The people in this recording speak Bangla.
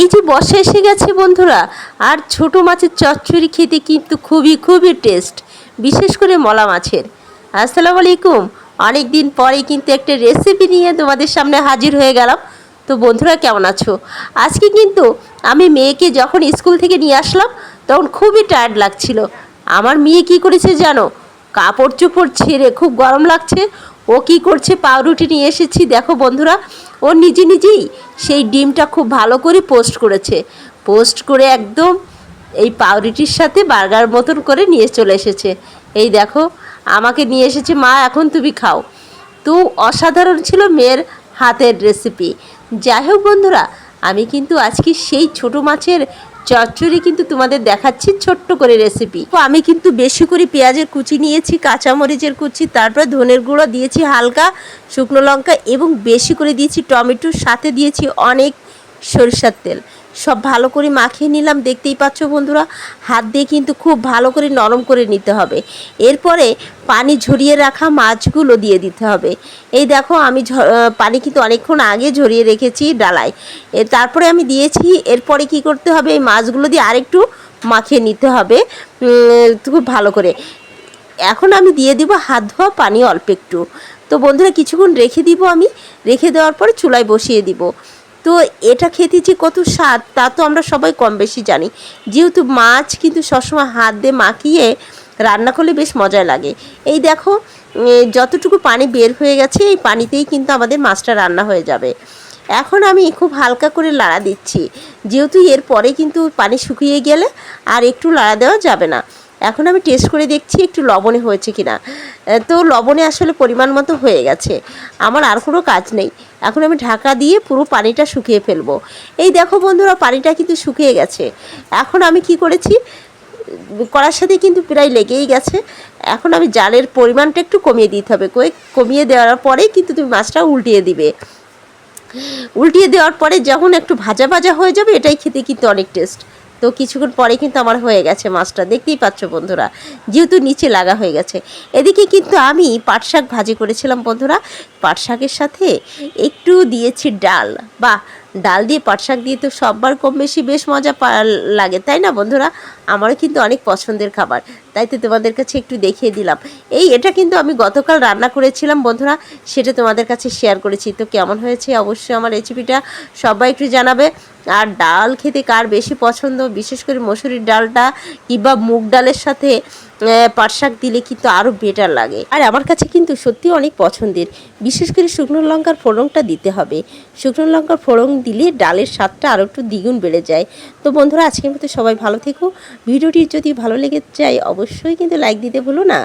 এই যে বর্ষা এসে গেছে বন্ধুরা, আর ছোট মাছের চচ্চড়ি খেতে কিন্তু খুবই খুবই টেস্ট বিশেষ করে মলা মাছের। আসসালামু আলাইকুম। অনেক দিন পরে কিন্তু একটা রেসিপি নিয়ে তোমাদের সামনে হাজির হয়ে গেলাম। তো বন্ধুরা, কেমন আছো? আজকে কিন্তু আমি মেয়েকে যখন স্কুল থেকে নিয়ে আসলাম, তখন খুবই টায়ার্ড লাগছিল। আমার মেয়ে কি করেছে জানো? কাপড় চোপড় ছেড়ে খুব গরম লাগছে। ও কি করছে? পাউরুটি নিয়ে এসেছি। দেখো বন্ধুরা, ও নিজে নিজেই সেই ডিমটা খুব ভালো করে পোস্ট করেছে। পোস্ট করে একদম এই পাউরুটির সাথে বার্গার মতন করে নিয়ে চলে এসেছে। এই দেখো, আমাকে নিয়ে এসেছে, মা, এখন তুমি খাও। তো অসাধারণ ছিল মেয়ের হাতের রেসিপি যাই হোক বন্ধুরা, আমি কিন্তু আজকে সেই ছোট মাছের চচ্চড়ি কিন্তু তোমাদের দেখাচ্ছি ছোট্ট করে রেসিপি আমি কিন্তু বেশি করে পেঁয়াজের কুচি নিয়েছি, কাঁচামরিচের কুচি, তারপর ধনের গুঁড়ো দিয়েছি হালকা শুকনো লঙ্কা এবং বেশি করে দিয়েছি টমেটোর সাথে দিয়েছি অনেক সরিষার তেল। সব ভালো করে মাখিয়ে নিলাম। দেখতেই পাচ্ছ বন্ধুরা, হাত দিয়ে কিন্তু খুব ভালো করে নরম করে নিতে হবে। এরপরে পানি ঝরিয়ে রাখা মাছগুলো দিয়ে দিতে হবে। এই দেখো, আমি পানি কিন্তু অনেকক্ষণ আগে ঝরিয়ে রেখেছি ডালায়। এ তারপরে আমি দিয়েছি, এরপরে কি করতে হবে, এই মাছগুলো দিয়ে আরেকটু মাখিয়ে নিতে হবে খুব ভালো করে। এখন আমি দিয়ে দিব হাত ধোয়া পানি অল্প একটু। তো বন্ধুরা, কিছুক্ষণ রেখে দিব আমি। রেখে দেওয়ার পরে চুলায় বসিয়ে দিব। তো এটা খেতে যে কত স্বাদ, তা তো আমরা সবাই কম বেশি জানি। যেহেতু মাছ কিন্তু সবসময় হাত দিয়ে মাখিয়ে রান্না করলে বেশ মজা লাগে। এই দেখো যতটুকু পানি বের হয়ে গেছে, এই পানিতেই কিন্তু আমাদের মাছটা রান্না হয়ে যাবে। এখন আমি খুব হালকা করে লাড়া দিচ্ছি। যেহেতু এর পরে কিন্তু পানি শুকিয়ে গেলে আর একটু লাড়া দেওয়া যাবে না। এখন আমি টেস্ট করে দেখছি একটু লবণে হয়েছে কিনা। এ, তো লবণে আসলে পরিমাণ মতো হয়ে গেছে। আমার আর কোনো কাজ নেই। এখন আমি ঢাকা দিয়ে পুরো পানিটা শুকিয়ে ফেলব। এই দেখো বন্ধুরা পানিটা কিন্তু শুকিয়ে গেছে। এখন আমি কি করেছি? করার সাথে কিন্তু প্রায় লেগেই গেছে। এখন আমি জালের পরিমাণটা একটু কমিয়ে দিতে হবে। কমিয়ে দেওয়ার পরেই কিন্তু তুমি মাছটা উল্টিয়ে দিবে। উল্টিয়ে দেওয়ার পরে যখন একটু ভাজা ভাজা হয়ে যাবে এটাই খেতে কিন্তু অনেক টেস্ট তো কিছুক্ষণ পরে কিন্তু আমার হয়ে গেছে মাছটা। দেখতেই পাচ্ছ বন্ধুরা, যেহেতু নিচে লাগা হয়ে গেছে। এদিকে কিন্তু আমি পাট শাক ভাজি করেছিলাম বন্ধুরা। পাট শাকের সাথে একটু দিয়েছি ডাল। বা ডাল দিয়ে, পাট শাক দিয়ে তো সববার কম বেশি বেশ মজা লাগে, তাই না বন্ধুরা? আমারও কিন্তু অনেক পছন্দের খাবার, তাই তো তোমাদের কাছে একটু দেখিয়ে দিলাম। এই, এটা কিন্তু আমি গতকাল রান্না করেছিলাম বন্ধুরা, সেটা তোমাদের কাছে শেয়ার করেছি। তো কেমন হয়েছে? অবশ্যই আমার রেসিপিটা সবাই একটু জানাবে। আর ডাল খেতে কার বেশি পছন্দ? বিশেষ করে মসুরির ডালটা কিংবা মুগ ডালের সাথে পাট শাক দিলে কিন্তু আরও বেটার লাগে। আর আমার কাছে কিন্তু সত্যি অনেক পছন্দের। বিশেষ করে শুকনো লঙ্কার ফোড়নটা দিতে হবে। শুকনো লঙ্কার ফোড়ন দিলে ডালের স্বাদটা আরও একটু দ্বিগুণ বেড়ে যায়। তো বন্ধুরা, আজকের মতো সবাই ভালো থেকো। ভিডিওটি যদি ভালো লেগে যায়, অবশ্যই কিন্তু লাইক দিতে ভুলো না।